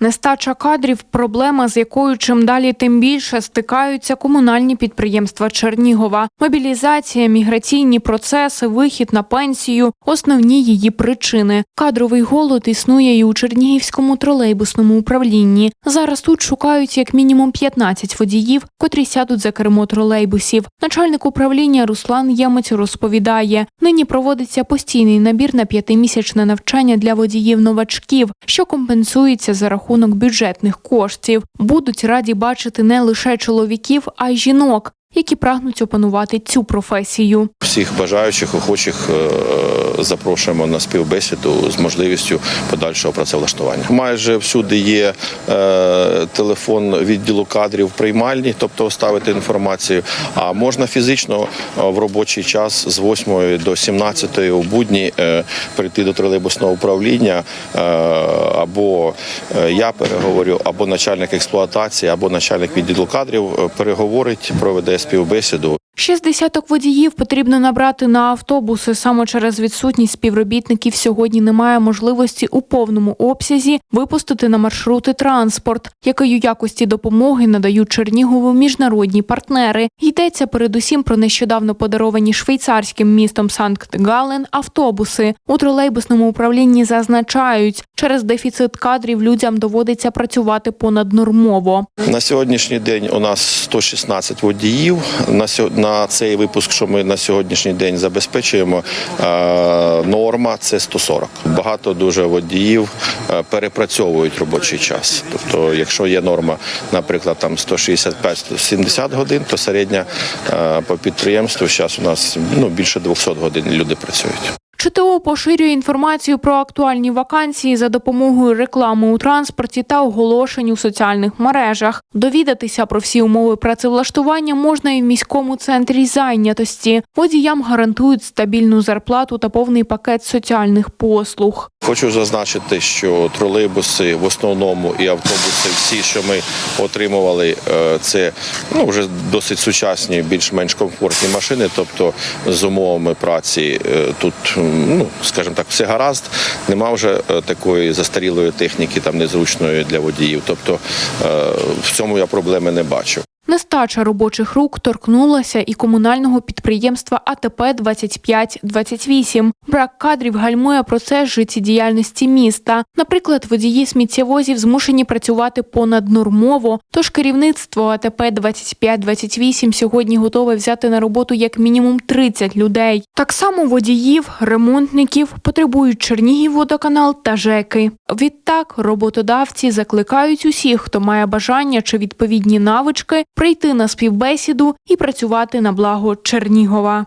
Нестача кадрів проблема, з якою чим далі тим більше стикаються комунальні підприємства Чернігова. Мобілізація, міграційні процеси, вихід на пенсію основні її причини. Кадровий голод існує і у Чернігівському тролейбусному управлінні. Зараз тут шукають як мінімум 15 водіїв, котрі сядуть за кермо тролейбусів. Начальник управління Руслан Ємець розповідає: нині проводиться постійний набір на п'ятимісячне навчання для водіїв новачків, що компенсується за рахунок бюджетних коштів. Будуть раді бачити не лише чоловіків, а й жінок, які прагнуть опанувати цю професію. Всіх бажаючих, охочих е, запрошуємо на співбесіду з можливістю подальшого працевлаштування. Майже всюди є е, телефон відділу кадрів приймальні, тобто оставити інформацію. А можна фізично е, в робочий час з 8 до 17 у будні е, прийти до тролейбусного управління або я переговорю, або начальник експлуатації, або начальник відділу кадрів переговорить, проведе співбесіду. Шість десяток водіїв потрібно набрати на автобуси. Саме через відсутність співробітників сьогодні немає можливості у повному обсязі випустити на маршрути транспорт, у якості допомоги надають Чернігову міжнародні партнери. Йдеться передусім про нещодавно подаровані швейцарським містом Санкт-Гален автобуси. У тролейбусному управлінні зазначають, через дефіцит кадрів людям доводиться працювати понаднормово. На сьогоднішній день у нас 116 водіїв. На сьо- на цей випуск, що ми на сьогоднішній день забезпечуємо, е, норма це 140. Багато дуже водіїв е, перепрацьовують робочий час. Тобто, якщо є норма, наприклад, там 165-170 годин, то середня е, по підприємству зараз у нас ну більше 200 годин люди працюють. ЧТО поширює інформацію про актуальні вакансії за допомогою реклами у транспорті та оголошень у соціальних мережах. Довідатися про всі умови працевлаштування можна і в міському центрі зайнятості. Водіям гарантують стабільну зарплату та повний пакет соціальних послуг. Хочу зазначити, що тролейбуси в основному і автобуси, всі, що ми отримували, е, це ну вже досить сучасні, більш-менш комфортні машини. Тобто з умовами праці е, тут, ну скажімо так, все гаразд. Нема вже е, такої застарілої техніки, там незручної для водіїв. Тобто е, в цьому я проблеми не бачу. Нестача робочих рук торкнулася і комунального підприємства АТП 2528. Брак кадрів гальмує процес життєдіяльності міста. Наприклад, водії сміттєвозів змушені працювати понаднормово. Тож керівництво АТП 2528 сьогодні готове взяти на роботу як мінімум 30 людей. Так само водіїв, ремонтників потребують Чернігівводоканал та ЖЕКи. Відтак роботодавці закликають усіх, хто має бажання чи відповідні навички, прийти на співбесіду і працювати на благо Чернігова.